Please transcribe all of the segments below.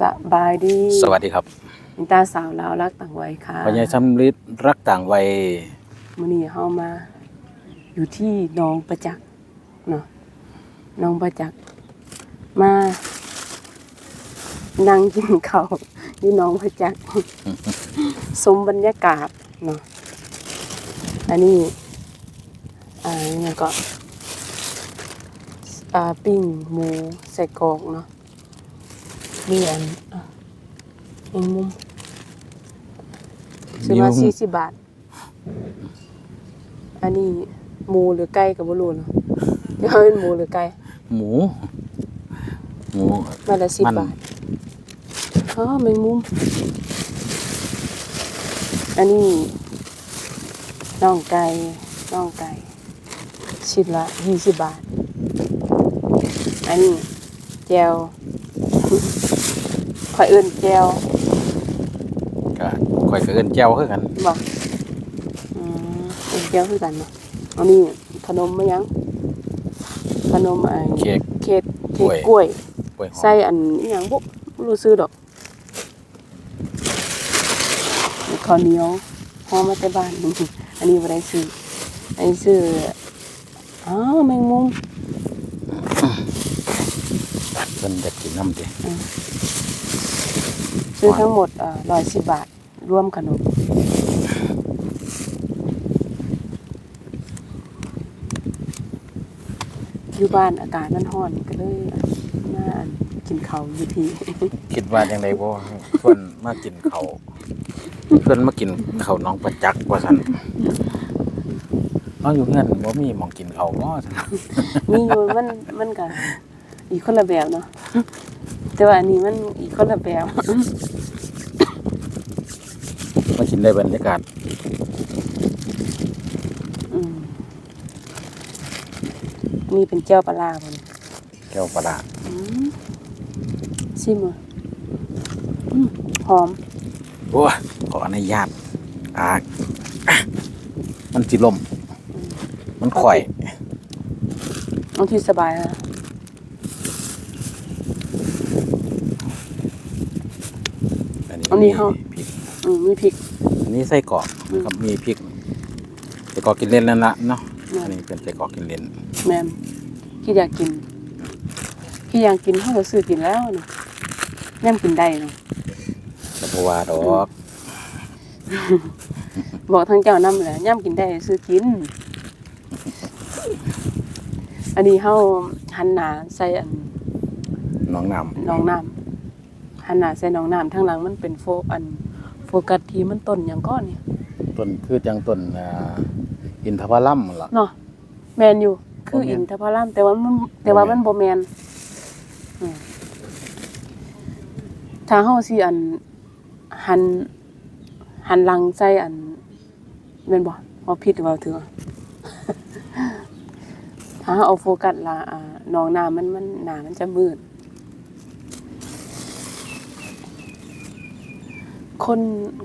สบายดี สวัสดีครับมินตาสาวลาวรักต่างวัยค่ะปัญญาชำลิดรักต่างวัยมื้อนี้เฮามา อยู่ที่หนองประจักษ์เนาะหนองประจักษ์มานั่งกินข้าวที่หนองประจักษ์สมบรรยากาศเนาะอันนี้อ่าเนี่ยก็อ่าปิ้งหมูใส่กรอกเนาะ นี่อันอะแมงมุมซื้อมาสี่สิบบาท อันนี้หมูหรือไก่กับบ่รู้เนาะจะเอาเป็นหมูหรือไก่ หมู หมูมาละสิบมันบาทอ๋อแมงมุม อันนี้น่องไก่น่องไก่ชิ้นละยี่สิบบาท อันนี้แจว ข่อยเอิ้นแจวก็ค่อยก็เอิ้นแจ้วคือกันบอกอืมเอิ้นแจวคือกันเนาะอันนี้ขนมมะยัง ขนมไอ้เค้กเค้กกล้เค้กวยกล้วยกล้วยหอมใส่อันอหยังบ่บ่รู้ซื้อดอกข้าวเหนียวหอมมาแต่บ้านอันนี้บ่ได้ซื้ออันนี้ซื้ออ๋อแมงมุมเพิ่นอยากกินน้ำดิ ซื้อทั้งหมดเอ่อ110บาท รวมขนมอยู่บ้านอากาศมันร้อนก็เลยมาอันกินข้าวอยู่ที่ คิดว่าจังไดบ่ชวนมากินข้าวชวนมากินข้าวน้องประจักษ์ว่าซั่นเอาอยู่เฮือนบ่มีหม่องกินข้าวบ่ซั่นนี่อยู่มันมันก็อีกคนละแบบเนาะแต่ว่าอันนี้มันอีกคนละแบบ มากินได้บรรยากาศอืมนี่เป็นเจ้าปลาร้าบ่นแก้วปลาร้าอืมชิมอะอืมหอมโอ้ยขออนุญาตอ่ามันสิล่มมันข่อยบางทีสบายอะอันนี้เฮาพริกอืมมีพริก อันนี้ไส้กรอกนะครับมีพริกไส้กรอกกินเล่นนั่นละเนาะอืมอันนี้เป็นไส้กรอกกินเล่นแม่นที่อยากกินที่อยากกินเฮาก็ซื้อกินแล้วนี่ย่ำกินได้เนาะแต่เพราะว่าดอกบอกทางเจ้านำแหละย่ำกินได้ซื้อกิน อันนี้เฮาหันหน้าใส่อันน้องน้หนองน้ำหันหน้าใส่หนองน้ำทางหลังมันเป็นโฟอัน โฟกัสที่มันต้นหยังก้อนเนี่ยำต้นคือจังต้นอ่าอินทผลัมล่ะ เนาะแมนอยู่ คือบ่แม่น อินทผลัมแต่ว่ามันแต่ว่ามันบ่แมนอืมถ้าเฮาสิอันหันหันหลังใส่อันแม่นบ่บ่ผิดหรือเปล่าถือว่า ถ้าเฮาเอาโฟกัสละอ่าหนองน้ำมันมันหน้ามันจะมืด คน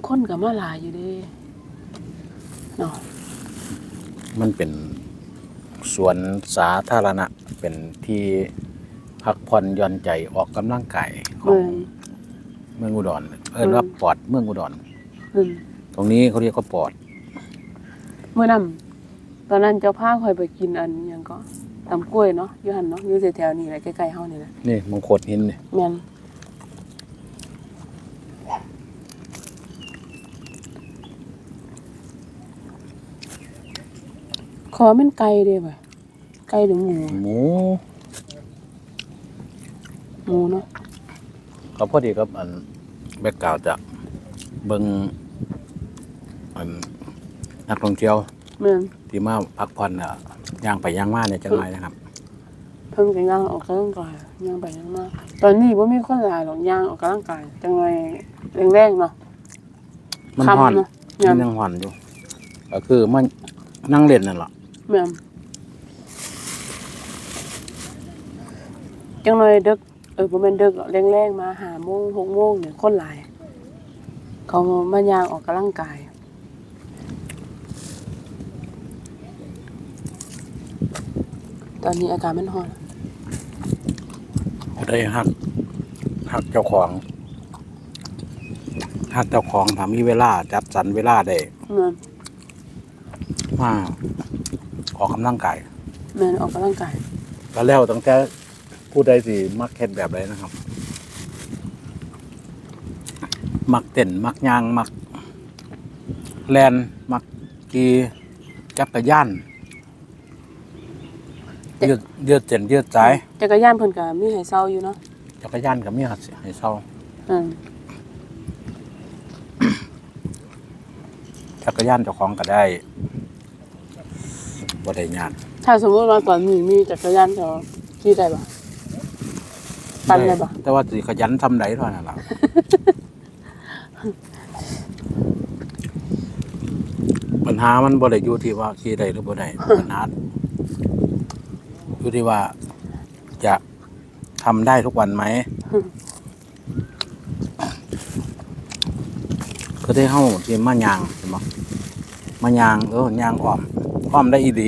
คนก็มาหลายอยู่เด้เนาะมันเป็นสวนสาธารณะเป็นที่พักผ่อนหย่อนใจออกกำลังกายขอเมืงองเมืองอุดรเอิ้นว่าอืมปอดเมืองอุดรอืมตรงนี้เขาเรียกว่าปอดเมื่อนั้นตอนนั้นเจ้าพาคอยไปกินอันหยังก็ตำกล้วยเนาะอยู่หันเนาะอยู่แถวๆนี้แหละใกล้ๆเฮานี่แหละนี่มงคลหินนี่แม่น อมันไก่เด้บ่ะไก่หรือหมู หมูหมูเนาะก็พอดีกับอันแบกกราวด์จะเบิ่งอันนักท่องเที่ยวแม่นที่มาพักผ่อนอะย่างไปย่างมาเนี่ยจังไรนะครับ เพิ่นก็ย่างออกกำลังกายย่างไปย่างมาตอนนี้บ่มีคนหลายหรอกย่างออกกำลังกายจังไงแรงๆเนาะมันค่ำห่อนเนาะมันยามยังห่อนอยู่ก็คือมันนั่งเล่นนั่นแหละ แม่นจังเลยดึกเออบ่แม่นดึกหรอกแรงๆมาหาโมงหกโมงเนี่ยคนหลาย เขามาย่างออกกำลังกายตอนนี้อากาศมันร้อนได้หักหักเจ้าของถ้าเจ้าของถ้ามีเวลาจัดสรรเวลาได้แม่นมา ออกกำลังกายแม่นออกกำลังกายก็แล้วตั้งแต่ผู้ใดสิมักเฮ็ดแบบใดนะครับ มักเต้นมักยางมักแลนมักกีจักรยานยืดยืดเส้นยืดสายจักรยานเพิ่นก็มีให้เซาอยู่เนาะจักรยานก็มีให้เศร้าอืมจักรยานเจ้าของก็ได้ บ่ได้ยากถ้าสมมุติว่าตอนนี้มีจักรยานจะขี่ได้บ่ปั่นได้บ่แต่ว่าสิขยันทำได้เท่านั้นล่ะปัญหามันบ่ได้อยู่ที่ว่าขี่ได้หรือบ่ได้ปัญหาอยู่ที่ว่าจะทำได้ทุกวันไหมก็ได้เฮาที่มายางเห็นบ่มายางเออยางอ้อม อ้อมได้อีหลี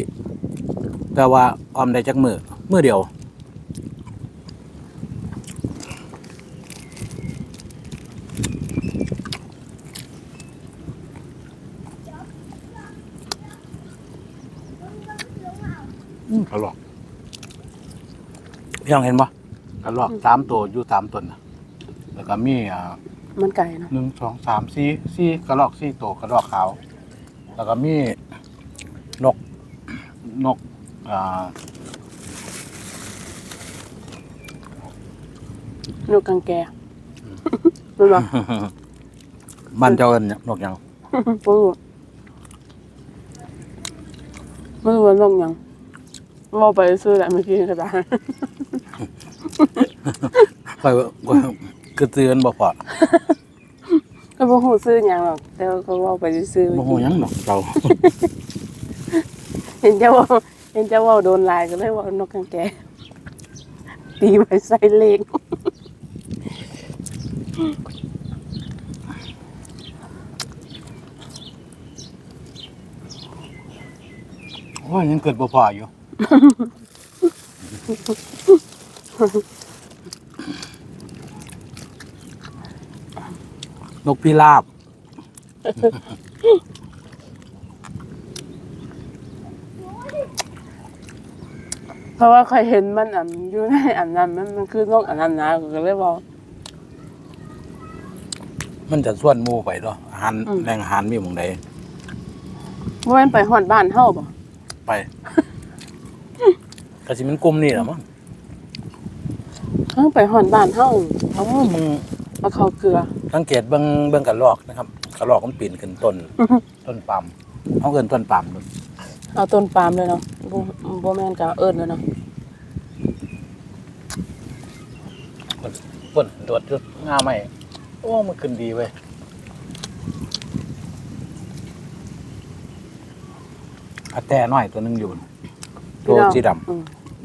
แต่ว่าอ้อมได้จักมือมือเดียวอืมกระหลอกพี่น้องเห็นปะกระหลอกสามตัวอยู่สามตัวนะแล้วก็มีอ่ามันไกลเนาะหนึ่งสองสามสี่สี่กระหลอกสี่ตัวกระหลอกขาว แล้วก็มี นก นกอ่านกกังแกรู้บ่มันเจ้าเอินนกหยังบ่รู้บ่รู้ว่านกหยังเว้าไปซื้อแหละเมื่อกี้ก็ได้ค่อยค่อยคือเตือนบ่พอก็บ่ฮู้ซื้อหยังหรอกแต่ว่าก็เว้าไปซื้อๆบ่ฮู้หยังดอกเรา เห็นเจ้าเว่าเห็นเจ้าเว่าโดนลายก็เลยเว่านกกังแกตีไปใส่เลขโอ้ยยังเกิดบ่พออยู่ นกพิราบ เพ ราะว่าเคยเห็นมันอันอยู่ในอันนั้นมันมันคือนกอันนั้นนะก็เลยบอก มันจะส่วนหมูไปเนาะอาหารอืมแหล่งอาหารมีหมองใดว่ามันไปหอดบ้านเฮาบ่ไปกะสิมันกลุ่มนี่แหละมั้งเฮาไปหอดบ้านเฮาเอ้ามึงมาเข้าเกลือ สังเกตเบิ่งเบิ่งกระรอกนะครับกระรอกมันปีนขึ้นต้น ต้นปาล์มเขาเอิ้นต้นปาล์มนู่นเอาต้นปาล์มเลยเนาะ บ่บ่แม่นก็เอิ้นเลยเนาะเพิ่นโดดจุดงาใหม่โอ้มันขึ้นดีเว้ยอาแต่น้อยตัวหนึงอยู่น่ะตัวสีดำอืม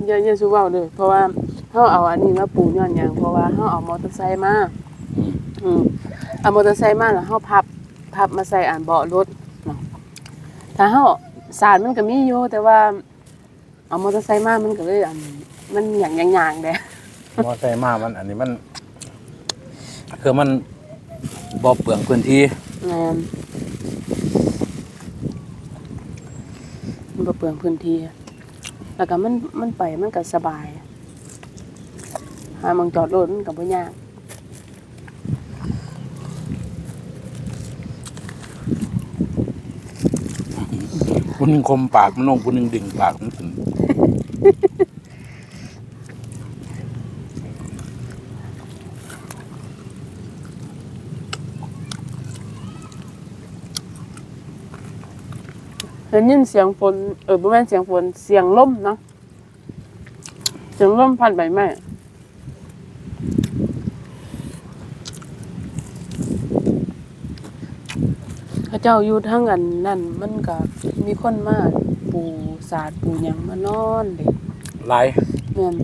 อย่าอย่าสู้เว้าเด้อเพราะว่าเฮาเอาอันนี้มาปลูกย้อนหยังเพราะว่าเฮาเอามอเตอร์ไซค์มา อืมอืมเอามอเตอร์ไซค์มาแล้วเฮาพับพับมาใส่อ่านเบาะรถเนาะถ้าเฮาสารมันก็มีอยู่แต่ว่า เอามอเตอร์ไซค์มามันก็เลยอันมันหยังหยังๆเด้มอไซค์มามันอันนี้มัน คือมันบ่เปลืองพื้นที่แม่นมันบ่เปลืองพื้นที่ แล้วก็มันมันไปมันก็สบาย หาหมองจอดรถมันก็บ่ยากผู้หนึงคมปากมันลงผู้หนึงดิ่งปากมันขึ้น ได้ยินเสียงฝนเออบ่แม่นเสียงฝนเสียงลมเนาะเสียงลมพัดใบไม้พระเจ้าอยู่ทั้งอันนั่นมันก็มีคนมาปูสาดปูหยังมานอนเด็กหลายแม่น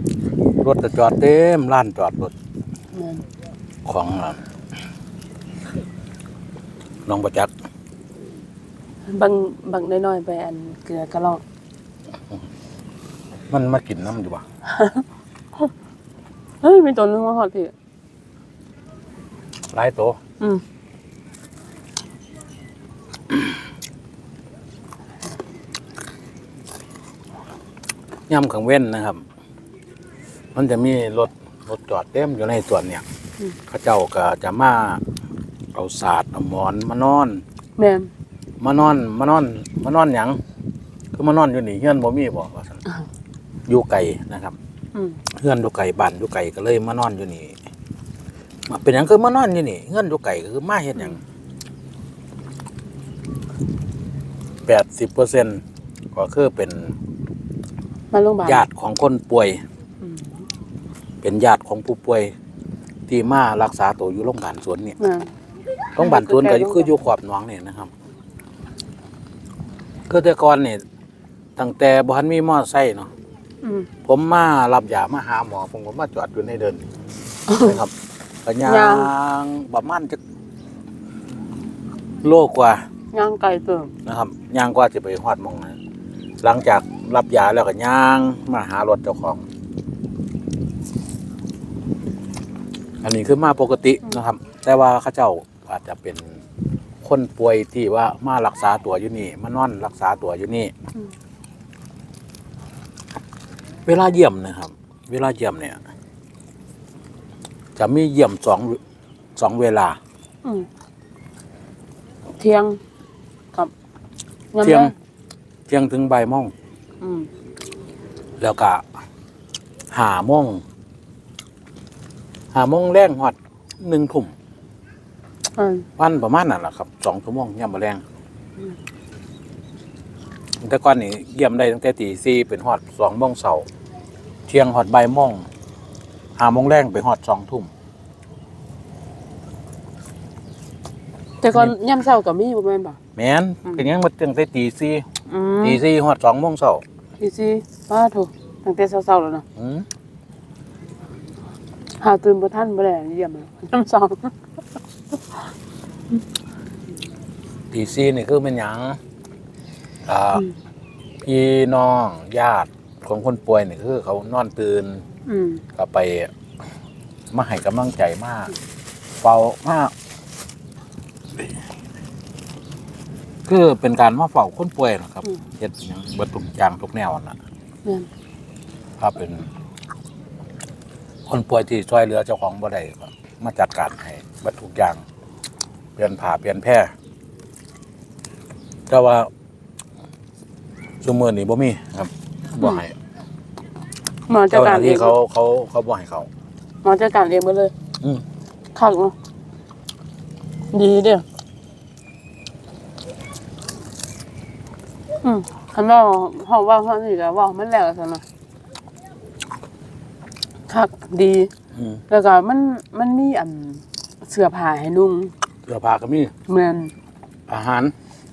รถจะจอดเต็มลานจอดรถแม่นของอ่าน้องประจักษ์ บางบางน้อยๆไปอันเกลือกระลอกมันมากินน้ำดีกว่าเฮ้ยมีตัวนึงมาหอดพี่หลายตัวอืมยำขังเว้นนะครับ มันจะมีรถรถจอดเต็มอยู่ในส่วนเนี่ยข้าเจ้าก็จะมาเอาศาสตร์เอาหมอนมานอนแม่ มานอนมานอนมานอนหยังคือมานอนอยู่นี่เฮือนบ่มีบ่ว่าซั่นอยู่ไกลนะครับอืมเฮือนอยู่ไกลบ้านอยู่ไกลก็เลยมานอนอยู่นี่มาเป็นหยังคือมานอนอยู่นี่เฮือนอยู่ไกลก็คือมาเฮ็ดหยัง80%ก็คือเป็นมาโรงพยาบาลญาติของคนป่วย อืมเป็นญาติของผู้ป่วย ที่มารักษาตัวอยู่โรงพยาบาลสวนเนี่ยแม่นโรงพยาบาลสวนก็อยู่คืออยู่ขอบหนองนี่นะครับ คือแต่ก่อนนี่ตั้งแต่บ่ทันมีมอไซค์เนาะอืม ผมมารับยามาหาหมอ ผมก็มาจอดอยู่ในเดินนะครับก็ย่ย่าง งประมาณจะโลกว่า ย่างไก่เติมนะครับย่างกว่าจะไปฮอดหมองนะหลังจากรับยาแล้วก็ย่างมาหารถเจ้าของ อันนี้คือมาปกตินะครับ แต่ว่าเข้าเจ้าอาจจะเป็น คนป่วยที่ว่ามารักษาตัวอยู่นี่ มานอนรักษาตัวอยู่นี่เวลาเยี่ยมนะครับ เวลาเยี่ยมเนี่ย จะมีเยี่ยมสองสองเวลา อืมเที่ยงกับยามเที่ยงแลเที่ยงถึงบ่ายโมงอืมแล้วก็หาโมงหาโมงแรงหอดหนึ่งทุ่ม อืมวันประมาณนั่นแหละครับสองชั่วโมงย่ำมาแรงแต่ก่อนนี่เยี่ยมได้ตั้งแต่ตีสี่เป็นหอดสองโมงเสาร์เที่ยงหอดบ่ายโมงหาโมงแรงไปหอดสองทุ่มแต่ก่อนย่ำเช้าก็มีบ่แม่นบ่ แม้นอืมเป็นยังมาตั้งแต่ตีสี่อืมตีสี่หอดสองโมงเสาร์ดีสิป้าถูกตั้งแต่เช้าๆแล้วเนาะอืมหาตื่นบ่ทันบ่ได้เยี่ยมเลยย่ำเช้า ตีสี่นี่คือเป็นหยังอ่าอืมพี่น้องญาติของคนป่วยนี่คือ เขานอนตื่นอืมก็ไป มาให้กำลังใจมากเฝ้ามาก คือเป็นการมาเฝ้าคนป่วยนะครับอืมเฮ็ดหยังเบิดทุกอย่างทุกแนวน่ะ แม่นถ้าเป็น คนป่วยที่ช่วยเหลือเจ้าของบ่ได้ก็มาจัดการให้เบิดทุกอย่าง เปลี่ยนผ่าเปลี่ยนแพร่แต่ว่าซุมื้อนี้บ่มีครับบ่ให้หมอจัดเจ้าหการน้าเอที่งเขาเขาเขาบ่ให้เขา หมอจัดการเองหมดเลยอืม คักเนาะดีเด้ออืมคันว่าเฮาว่าเฮานี่ก็เว่ามันแล้วซั่นเนาะคักดี อืมแล้วก็มันมันมีอัน เสื้อผ้าให้นุ่งเสื้อผ้าก็มีแม่นอาหาร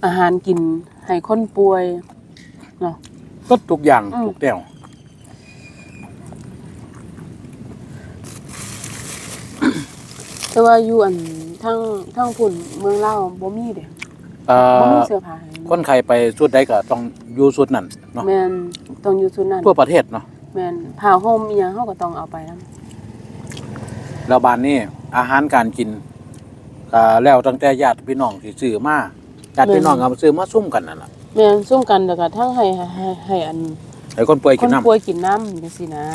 อาหารกินให้คนป่วยเนาะ ก็ทุกอย่างอืม ทุกแนวแต่ว่าอยู่อันทั้งทั้งพุ่นเมืองลาวบ่มีเด้เอ่บ่มีอเสื้อผ้าให้นุ่งคนไข้ไปสุดใดก็ต้องอยู่สุดนั่นเนาะแม่นต้องอยู่ซุดนั้น ทั่วประเทศเนาะแม่นผ้าห่มอีหยังเฮาก็ต้องเอาไปนํ แล้วบ้านนี้อาหารการกินก็แล้วตั้งแต่ญาติพี่น้องที่ซื้อมาญาติพี่น้องเอามาซื้อมาซุ่มกันนั่นล่ะแม่นซุ่มกันแล้วก็ทั้งให้ให้ให้อันให้คนป่วยคกินนน้ำป่วยกินน้ำจังซี่นะ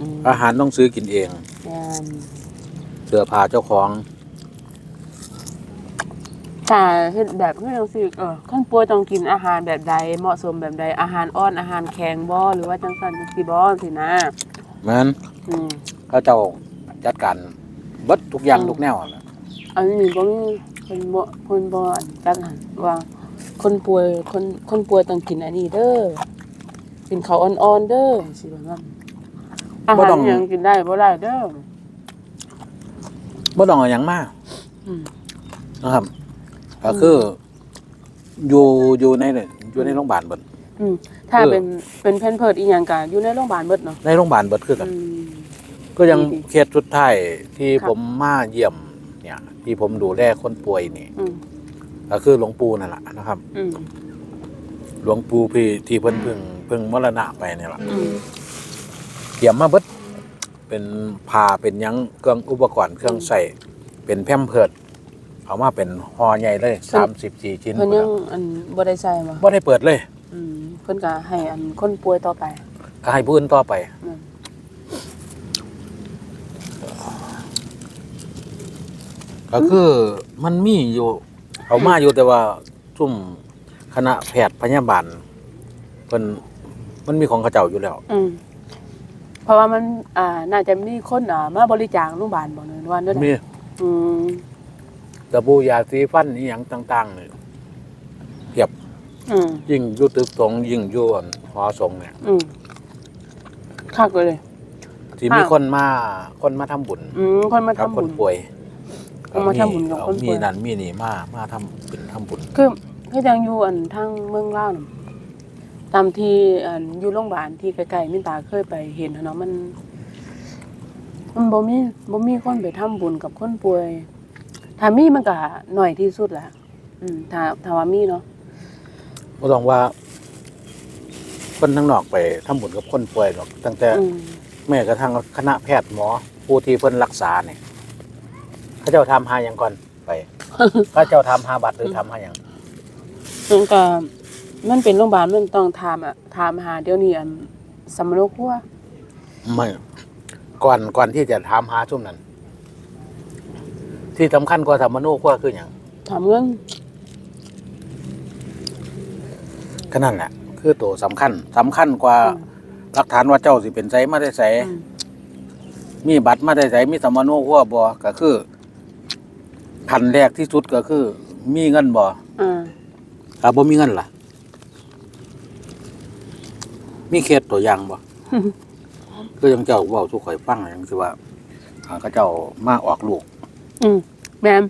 อืมอาหารต้องซื้อกินเอง แม่นเสื้อผ้าเจ้าของ ถ้าเฮ็ดแบบคือจังซี่เออคนป่วยต้องกินอาหารแบบใดเหมาะสมแบบใดอาหารอ่อนอาหารแข็งบ่หรือว่าจังซั่นจังซี่บ่สินะแม่นอืม เขาเจ้า จัดการเบิดทุกอย่างอืมทุกแนวนั่นล่ะอันนี้บ่มีเพิ่นบ่เพิ่นบ่จัดให้ว่า คนป่วยคนคนป่วยต้องกินอันนี้เด้อกินข้าวอ่อนๆเด้อสิว่างั้นอาหารอิหยังกินได้บ่ได้เด้อบ่ต้องเอาหยังมาอืม นะครับ ก็คืออยู่อยู่ในอยู่ในโรงพยาบาลเบิดอืมถ้าเออ เป็นเป็นแพนเพิร์ดอีหยังก็อยู่ในโรงพยาบาลเบิดเนาะในโรงพยาบาลเบิดคือกัน อืม ก็ยังดี เคสสุดท้ายที่ครับ ผมมาเยี่ยมเนี่ย ที่ผมดูแลคนป่วยนี่ อืมก็คือหลวงปู่นั่นแหละนะครับ อืมหลวงปู่พี่ที่เพิ่นเพิ่งเพิ่งมรณะไปเนี่ยแหละอืมเยี่ยมมาเบิดเป็นผ้าเป็นหยังเครื่องอุปกรณ์เครื่องใส่เป็นแพมเพิร์ดเอามาเป็นห่อใหญ่เลยสามสิบสี่ชิ้นเพิ่นยังอันบ่ได้ใส่บ่บ่ได้เปิดเลย อืมเพิ่นก็ให้อันคนป่วยต่อไปอก็ให้ผู้อื่นต่อไปอืม ก็คือมันมีอยู่ เอามาอยู่แต่ว่าซุ่มคณะแพทย์พยาบาลเพิ่นมันมีของเขาเจ้าอยู่แล้ว อืมเพราะว่ามันอ่าน่าจะมีคนอ่ามาบริจาคโรงพยาบาลบ่เนินวันด้วยมีอืมสบู่ยาสีฟันอีหยังต่างๆนี่เทียบอืมยิ่งอยู่ตึกสงยิ่งอยู่อั่นหอสงฆ์เนี่ยอืมคักเลย ที่มีค่ะ คนมาคนมาทำบุญอืมคนมากับทำคบุนญป่วย เอามาทำบุญกับคนป่วยมีนั่นมีนี่มามาทำเป็นทำบุญคือคือจังอยู่อันทางเมืองลาวน่ะตามที่อันอยู่โรงพยาบาลที่ใกล้ๆมินตาเคยไปเห็นหั้นเนาะมันมันบ่มีบ่มีคนไปทำบุญกับคนป่วยถ้ามีมันก็หน่อยที่สุดแหละอืมถ้าถ้าว่ามีเนาะก็ต้องว่า คนทั้งนอกไปทำบุญกับคนป่วยหรอกตั้งแต่ อืม แม้กระทั่งคณะแพทย์หมอผู้ที่เพิ่นรักษาเนี่ย เขาเจ้าทำหาอย่างก่อนไปเขาเจ้าทำหาบัตรหรือทำหาอย่างมันก็มันเป็นโรงพยาบาลมันต้องถามอะถามหาเดี๋ยวนี้อันสำโรงครัวไม่ก่อนก่อนที่จะทำหาช่วงนั้น ที่สำคัญกว่าธรรมนูกว่าคืออย่างถามเงินก็นั่นแหละคือตัวสำคัญสำคัญกว่าอืมหลักฐานว่าเจ้าสิเป็นไสมาได้ไสอืมมีบัตรมาได้ไสมีธรรมนูกว่าบ่ก็คือ ขั้นแรกที่สุดก็คือ มีเงินบ่อ่าถ้าบ่มีเงินล่ะ มีเคสตัวอย่างบ่ คือยังเจ้าเว้าสู่ข่อยฟังอย่างที่ว่าอ่าเขาเจ้ามาออกลูก อืมแม่น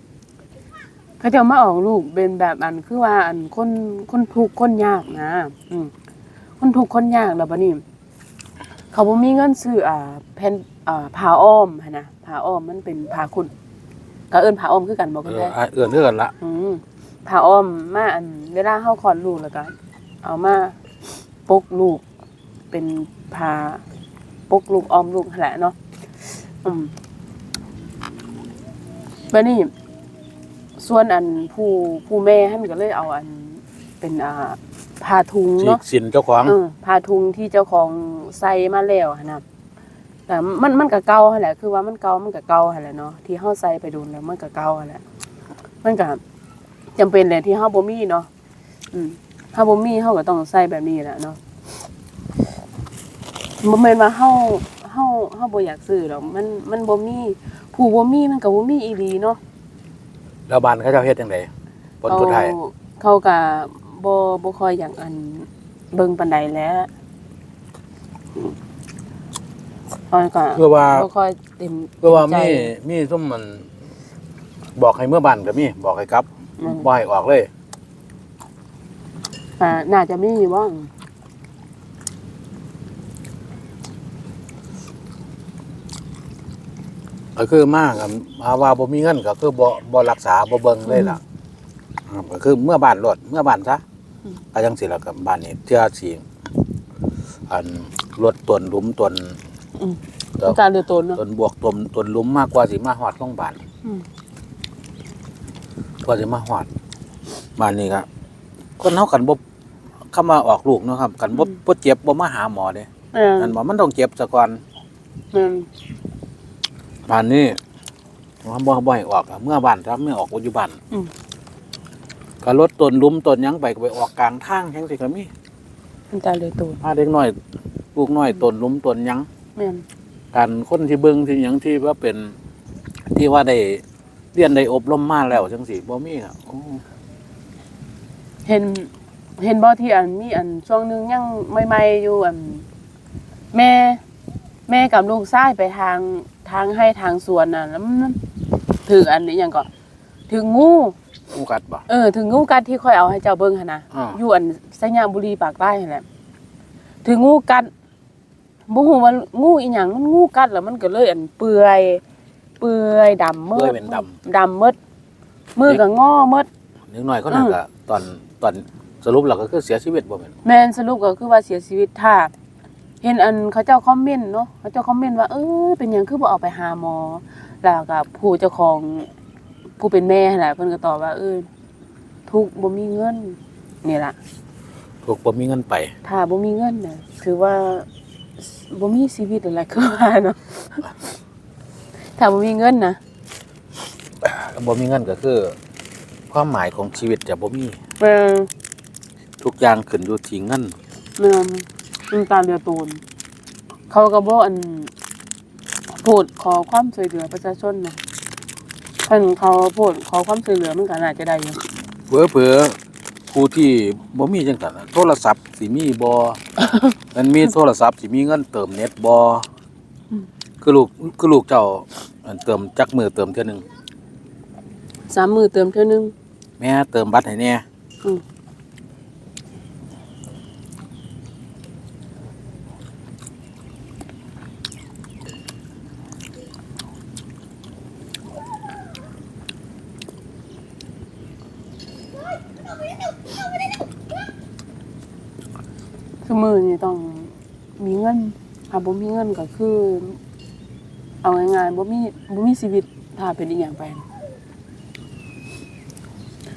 เขาจะมาออกลูกเป็นแบบอันคือว่าอันคนคนทุกข์คนยากนะ อืมคนทุกข์คนยากแล้วบัดนี้ เขาบ่มีเงินซื้ออ่าแผ่นอ่าผ้าอ้อมหั้นนะผ้าอ้อมมันเป็นผ้าคุณ ก็เอิ้นผ้าอ้อมคือกันบ่เอกันอแท้อะเอื้อนเอื้อนละอืมผ้าอ้อมมาอันเวลาเฮาคลอดลูกแล้วก็เอามาปกลูก เป็นผ้าปกลูกอ้อมลูกนั่นแหละเนาะอืมบัดนี้ ส่วนอันผู้ผู้แม่ท่านก็เลยเอาอันเป็นอ่าผ้าทุงฉีเนาะ กสินเจ้าของ เออผ้าทุงที่เจ้าของใส่มาแล้วหั้นนะ แต่มันมันก็เก่าหั่นแหละ คือว่ามันเก่ามันก็เก่าหั่นแหละเนาะที่เฮาใส่ไปโดนแล้วมันก็เก่าหั่นแหละมันก็จำเป็นแหละที่เฮาบ่มีเนาะอืมเฮาบ่มีเฮาก็ต้องใส่แบบนี้แหละเนาะบ่แม่นว่าเฮาเฮาเฮาบ่อยากซื้อหรอกมันมันบ่มีผู้บ่มีมันก็บ่มีอีหลีเนาะ แล้วบ้านเขาเจ้าเฮ็ดจังไดผลสุดท้ายเขาเขาก็บ่บ่ค่อยอยากอันเบิ่งปานใดแหล้ว เขาก็เพื่อว่าบ่ค่อยเต็มเพื่อว่าใจมีมีซุ่มมันบอกให้เมื่อบ้านก็มีบอกให้กลับอืมบ่ให้ออกเลยอ่าน่าจะมีอยู่บ้างก็คือมากครับอาว่าบ่มีเงินก็คือบ่บ่รักษาบ่เบิ่งเลยล่ะครับก็คือเมื่อบ้านรถเมื่อบ้านซะก็จังสิล่ะกับบ้านนี้เทื่อสิอันรถตวนหลุมตวน อืมแล้วการเดือดตนเนาะตวนบวกตวนตวนหลุมมากกว่าสิมาฮอดโรงพยาบาลอืมกว่าสิมาฮอดบ้านนี้ก็คนเฮากันบ่คำว่าออกลูกเนาะครับกันบ่บ่เจ็บบ่มาหาหมอเด้เออนั่นบ่มันต้องเจ็บซะก่อนอืมบ้านนี้ว่าบ่บ่ให้ออกอะเมื่อบ้านครับเมื่อออกปัจจุบันอืมก็รถต้นหลุมต้นหยังไปก็ไปออกกลางทางจังซี่ก็มีมันการเดือดตนพาเด็กน้อยลูกน้อยต้นหลุมต้นหยัง แม่นการคนที่เบิ่งที่หยังที่ว่าเป็นที่ว่าได้เรียนได้อบรมมาแล้วจังซี่บ่มีครับโอ้เห็นเห็นบ่ที่อันมีอันช่วงหนึงยังใหม่ๆอยู่อันแม่ แม่กับลูกชายไปทางทางให้ทางสวนน่ะแล้วมันถึงอันนี้หยังก็ถึงงูงูกัดบ่ เออถึงงูกัดที่ค่อยเอาให้เจ้าเบิ่งหั่นนะอ่า อยู่อันสัญญาบุรีปากใต้นั่นแหละถึงงูกัด บ่ฮู้ว่างูอีหยังมันงูกัดแล้วมันก็เลยอันเปื่อย เปื่อยดำเมิเปื่อยดเป็นดำดำเมิดมือก็งอเมิดเด็กน้อยคนนั้นอืม ก็ตอนตอนสรุปแล้วก็คือเสียชีวิตบ่แม่นแม่นสรุปก็คือว่าเสียชีวิตถ้าเห็นอันเขาเจ้าคอมเมนต์เนาะเขาเจ้าคอมเมนต์ว่าเออเป็นหยังคือบ่เอาไปหาหมอ แล้วก็ผู้เจ้าของผู้เป็นแม่นั่นแหละเพิ่นก็ตอบว่าเออทุกข์บ่มีเงินนี่ล่ะ ถูกบ่มีเงินไป ถ้าบ่มีเงินน่ะถือว่า บ่มีชีวิตอะไรคือว่าเนาะถ้าบ่มีเงินนะบ่มีเงินก็คือ ความหมายของชีวิตจะบ่มีเออทุกอย่างขึ้นอยู่ที่เงินแม่นมันตามเดือดตูน เขาก็บ่อันพูดขอความช่วยเหลือประชาชนนะเพิ่นเขาพูดขอความช่วยเหลือมันก็น่าจะได้อยู่เผื่อเผื่อๆ ผู้ที่บ่มีจังซั่นน่ะโทรศัพท์สิมีบ่มันมีโทรศัพท์สิมีเงินเติมเน็ตบ่คือลูกคือลูกเจ้าอันเติมจักมือเติมเทื่อหนึงสามมือเติมเท่านึง แม่เติมบัตรให้แน่อืม มือนี่ต้องมีเงินถ้าบ่มีเงินก็คือ เอาง่ายๆบ่มีบ่มีชีวิตถ้าเป็นอีหยังไป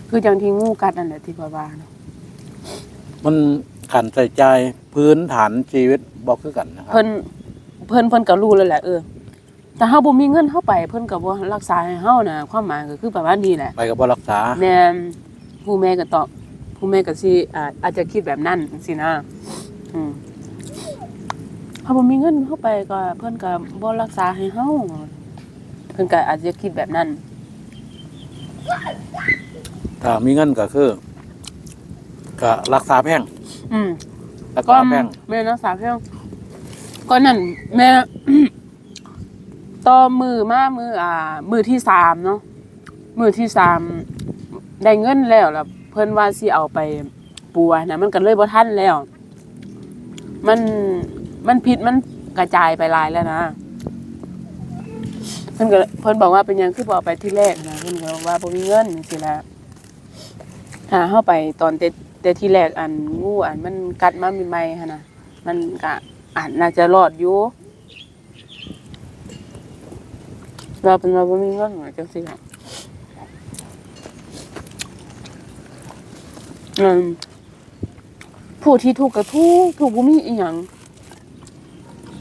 คือจังที่งูกัดนั่นแหละที่ว่าว่าเนาะมันขันใส่ใจายพื้นฐานชีวิตบ่คือกันนะครับ เพิ่นเพิ่นเพิ่นก็รู้แล้วแหละเออแต่เฮาบ่มีเงินเฮาไป เพิ่นก็บ่รักษาให้เฮาน่ะความหมายก็คือประมาณนี้แหละ ไปกับบ่รักษาแม่นผู้แม่ก็ตอบผู้แม่ก็สิอ่าอาจจะคิดแบบนั้นจังซี่นะอืม เฮาบ่มีเงินเฮาไปก็เพิ่นก็บ่รักษาให้เฮาเพิ่นก็อาจจะคิดแบบนั้น ถ้ามีเงินก็คือก็รักษาแพงอืมรักก็ษาแพงแม่รักษาเพียงก็นั่นแม่ต่อมือมามืออ่า มือที่สามเนาะมือที่สามได้เงินแล้วแล้วเพิ่นว่าสิเอาไปปัวนะมันก็เลยบ่ทันแล้ว มันมันผิดมันกระจายไปหลายแล้วนะเพิ่นก็เพิ่นบอกว่าเป็นหยังคือบอาไปที่แรกนะเพิ่นก็บอกว่าบ่มีเงินจังซี่แหละหาเฮาไปตอนแต่แต่ที่แรกอันงูอันมันกัดมาใหม่ๆหั่นน่ะมันก็อาจน่าจะรอดอยู่เราเป็นว่าบ่มีเงินว่าจังซี่ค่ะอืม ผู้ที่ถูกข์ก็ถูกข์ถูกข์บ่มีอีหยัง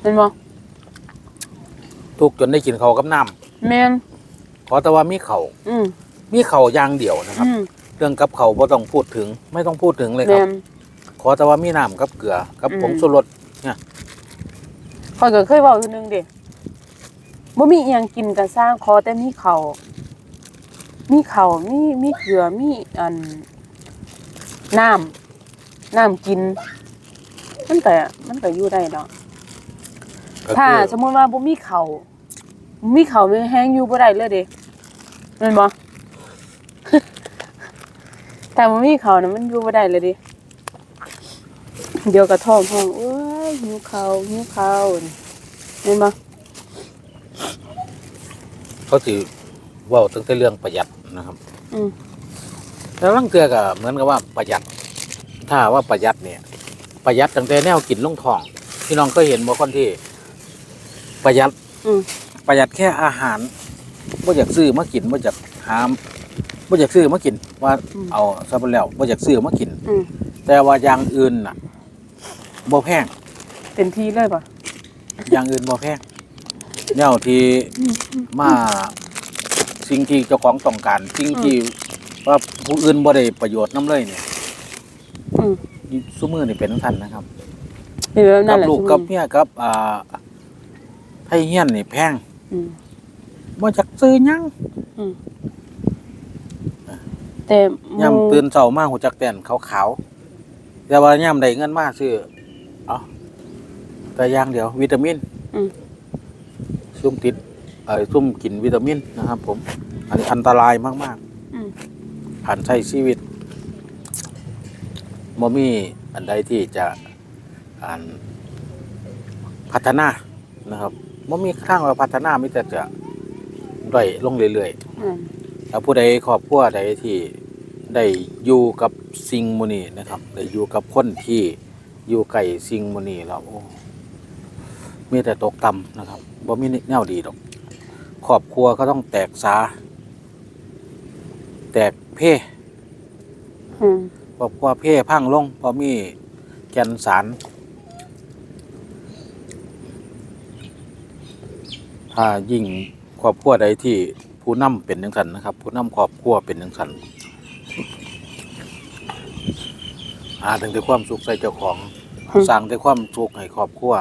เห็นบ่ทุกข์จนได้กินข้าวกับน้ำแม่นเพราะแต่ว่ามีข้าวอืมมีข้าวอย่างเดียวนะครับ อืมเรื่องกับข้าวบ่ต้องพูดถึง ไม่ต้องพูดถึงเลยครัแม่บน ขอแต่ว่ามีน้ำกับเกลือกับอืม ผงชูรสข้อยก็เคยเว้าอยู่นึงเด้บ่มีอีหยังกินก็สร้างขอแต่มีข้าวมีข้าวมีมีเกลือมีอันน้ำ น้ำกิน มันก็มันก็อยู่ได้ดอกก็ถ้าคือสมมุติว่าบ่มีข้าวบ่มีข้าวมีแห้งอยู่บ่ได้เลยเด้แม่นบ่ แต่บ่มีข้าวน่ะมันอยู่บ่ได้เลยเดิเดี๋ยวก็ท้องท้องโอ้ยหิวข้าวหิวข้าวแม่นบ่ เขาสิเว้าตั้งแต่เรื่องประหยัดนะครับอืม แล้วลังเทือก็เหมือนกับว่าประหยัด ถ้าว่าประหยัดเนี่ย ประหยัดตั้งแต่แนวกินลงท้อง พี่น้องเคยเห็นบ่คนที่ ประหยัดอืม ประหยัดแค่อาหารบ่อยากซื้อมากินบ่อยากหามบ่อยากซื้อมากิน ว่าเอาซะบ่แล้วบ่อยากซื้อมากิน อืมแต่ว่าอย่างอื่นน่ะบ่แพง เต็มที่เลยบ่อย่างอื่นบ่แพงแนวที่มาสิ่งที่เจ้าของต้องการสิ่งที่ว่าผู้อื่นบ่ได้ประโยชน์นํเลยเนี่ย อืม ซุมือนี่เป็นทั้งท่านนะครับเป็นแบบนั้กันบแหละลูกซุกับมื้อเมียกับอ่าไทเฮียนนี่แพงอืม บ่จักซื้อหยังอืมแต่หย่ำตื่นเช้ามาหูจักแต่นขาวๆแต่ว่าย่ำได้เงินมาซื้อเอาแต่อย่างเดียว วิตามิน อืมซุ่มติดเอ่อซุ่มกินวิตามินนะครับ ผม อันนี้อันตรายมากอืม ๆผ่านใช้ชีวิต บ่มีอันใดที่จะอ่านพัฒนานะครับบ่มีทางว่าพัฒนามีแต่จะด้อยลงเรื่อยๆอืมแล้วผู้ใดครอบครัวใดที่ได้อยู่กับสิ่งมูนีนะครับได้อยู่กับคนที่อยู่ไก่สิ่งมูนีแล้วโอ้มีแต่ตกต่ำนะครับบ่มีแนวดีดอกครอบครัวก็ต้องแตกสา แตกเพ่อืม ครอบครัวเพ่พังลงเพราะมีแกนสารถ้ายิ่งครอบครัวใดที่ผู้นำเป็นจังซั่นนะครับ ผู้นำครอบครัวเป็นจังซั่นอาถึงแต่ความสุขใส่เจ้าของอืมสร้างแต่ความสุขให้ครอบครัว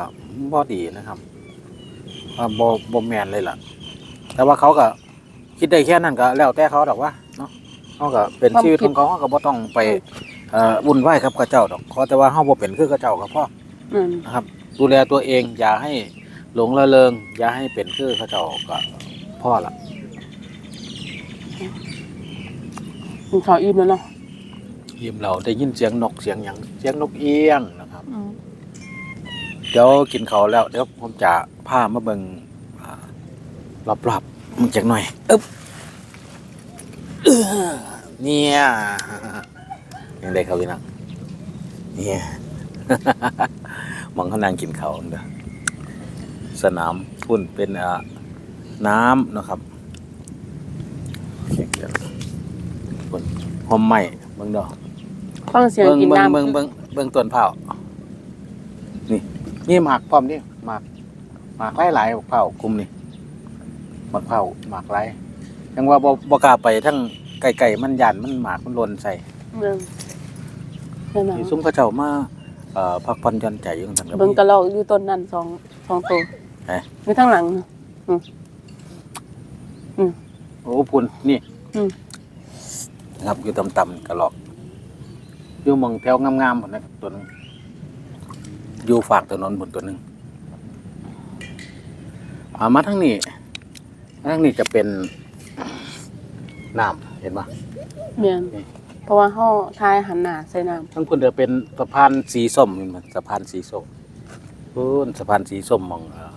บ่ดีนะครับว่าบ่บ่แม่นเลยล่ะ แต่ว่าเขาก็คิดได้แค่นั้นก็แล้วแต่เขาดอกว่าเนาะเขาก็เป็นชีวิตของเขาเขาก็บ่ต้องไป เอ่อวุ่นวายกับเขาเจ้าดอกขอแต่ว่าเฮาบ่เป็นคือเขาเจ้าก็พอนั่นนะครับ ดูแลตัวเองอย่าให้หลงละเริง อย่าให้เป็นคือเขาเจ้าก็พอละกินข้าวอิ่มแล้วเนาะยิ้มเราได้ยินเสียงนกเสียงหยังเสียงนกเอี้ยงนะครับ อืมเดี๋ยวกินเขาวแล้วเดี๋ยวผมจะพามาเบิ่งอ่ารอบๆมึงจักหน่อยอึ๊บเอื้อเนี่ย ยังได้เขาพี่นังเนี่ยมองเขานั่งกินเขาวเด้อสนามพุ่นเป็นอ่าน้ำนะครับพุ่นหอมใหม่เบิ่งดอกฟังเสียงเบิ่งกินเบิ่งน้ำเบิ่งเบิ่งเบิ่งต้นเผาวนี่นี่หมากพร้อมนี่หมากหมากหลายหลายๆเผาวกลุ่มนี่หมากเผาวหมากหลายยังว่าบ่บ่กล้าไปทั้งไก่ๆมันยันมันหมากมันหล่นใส่เบิ่ง ใช่ไหมที่ซุ้มเขาเจ้ามาเอ่อพักผ่อนหย่อนใจอยู่จังซั่นเบิ่งกระรอกอยู่ต้นนั้นสองสองตัวไหนมีทั้งหลังนะโอ้พุ่นนี่อืมนะครับอยู่ต่ำๆกระหลอกอยู่หมองแถวงามๆพุ่นนะตัวหนึงอยู่ฝากถนนพุ่นตัวหนึงอ่ามาทางนี้มาทางนี้จะเป็นน้ำเห็นปะ เมียนนี่เพ ราะว่าเฮาทายหันหน้าใส่น้ทั้งพุ่นจะเป็นสะพานสีส้มเห็นมั้ยสะพานสีส้มพุ่นสะพานสีส้มมองเอ่อ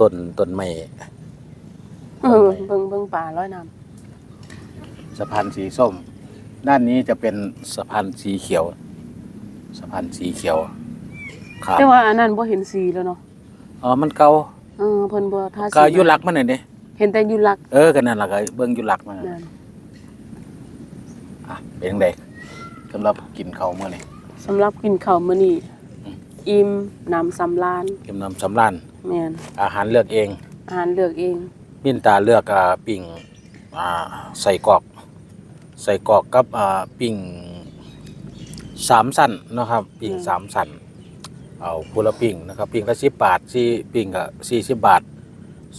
ต้นต้นไม้ำเออเบิ่งเบิ่งป่าร้อยน้สะพานสีส้ม ด้านนี้จะเป็นสะพานสีเขียว สะพานสีเขียวครัำบแต่ว่าอันนั้นบ่เห็นสีแล้วเนาะอ๋อมันเก่าเออเพิ่นบ่ทาสีก็อยุลักมันน่ะเด้เห็นแต่อยุลักษณ์เออกันนั่นล่ะก็เบิ่งอยุลักมันน่ะนั่น อะเป็นจังไดสำหรับกินข้าวมื้อนี้สำหรับกินข้าวมื้อนี้อืมอิ่มน้ำสำราญกินน้ำสำราญแม่นอาหารเลือกเอง อาหารเลือกเอง มินตาเลือกอ่าปิ้งอ่าใส่กรอก ใส่กรอกกับอ่าปิ้งสามสันเนาะครับปิ้งสามสันเอาพูละปิ้งนะครับปิ้งละสิบบาทสี่ปิ้งก็สี่สิบบาท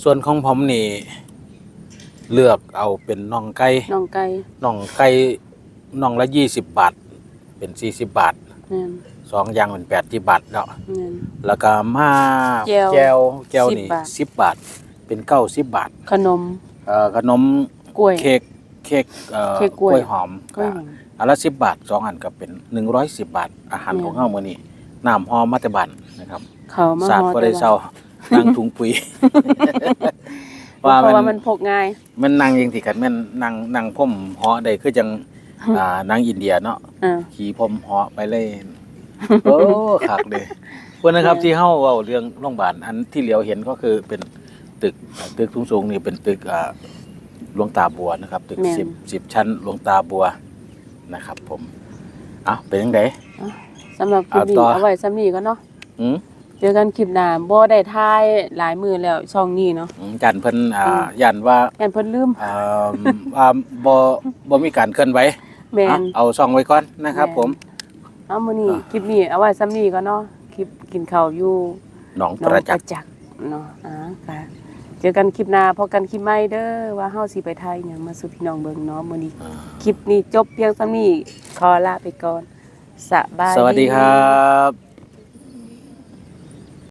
ส่วนของผมนี่เลือกเอาเป็นน่องไก่ น้องไก่น่องไก่ น่องละยี่สิบบาท เป็นสี่สิบบาทแม่นสองอย่างเป็นแปดสิบบาทเนาะแม่น แล้วก็มาแจ่วแก้วแก้วนี่10บาทสิบบาท เป็นเก้าสิบบาทขนมเอ่อขนมกล้วย เค้กเค้กเอ่อเค้กกล้วย หอมกล้วยหอม อันละสิบบาทสองอันก็เป็นหนึ่งร้อยสิบบาท อาหารเนี่ยของเฮามื้อนี้น้ำหอมมาแต่บ้านนะครับเขามาสาดฮอบ่ได้แต่เศร้าว่านั่งถุงปุ๋ย เพราะว่าว่ามัมันนพกง่าย มันนั่งจังซี่กันแม่นนั่งนั่งพ่มเหาะได้คือจัง อ่านั่งอินเดียเนาะอ่าขี่พ่มเหาะไปเลยโอ้คักเด้เพิ่นนะครับเนี่ยที่เฮาเว้าเรื่องโรงพยาบาลอันที่เหลียวเห็นก็คือเป็นตึกตึกสูงๆนี่เป็นตึกอ่าหลวงตาบัวนะครับ ตึกแม่น สิบสิบชั้นหลวงตาบัวนะครับ ผมเอาเป็นจังไดสำหรับคลิปนี้เอาต่อ เอาไว้ซ้ำนี้ก็เนาะอืม เจอกันคลิปหน้าบ่ได้ทายหลายมือแล้วช่องนี้เนาะ อืมจันเพิ่นอ่าอืม ยันว่าแม่นเพิ่นลืม อ่า ว่าบ่บ่มีการเคลื่อนไหว แม่เอานเอาซองไว้ก่อนนะครับผม เอามื้อนี้อ่า คลิปนี้เอาไว้ซ้ำนี้ก็เนาะคลิปกินข้าวอยู่หนองหนปองระปจักระษ์จักษ์เนาะอ่าค่ะเจอกันคลิปหน้าพอกันคลิปใหม่เด้อว่าเฮาสิไปไทยหยังมาสู่พี่น้องเบิ่งเนาะมื้อนี้อ่าคลิปนี้จบเพียงซ้ำนี้ขอลาไปก่อนสบาย สวัสดีครับ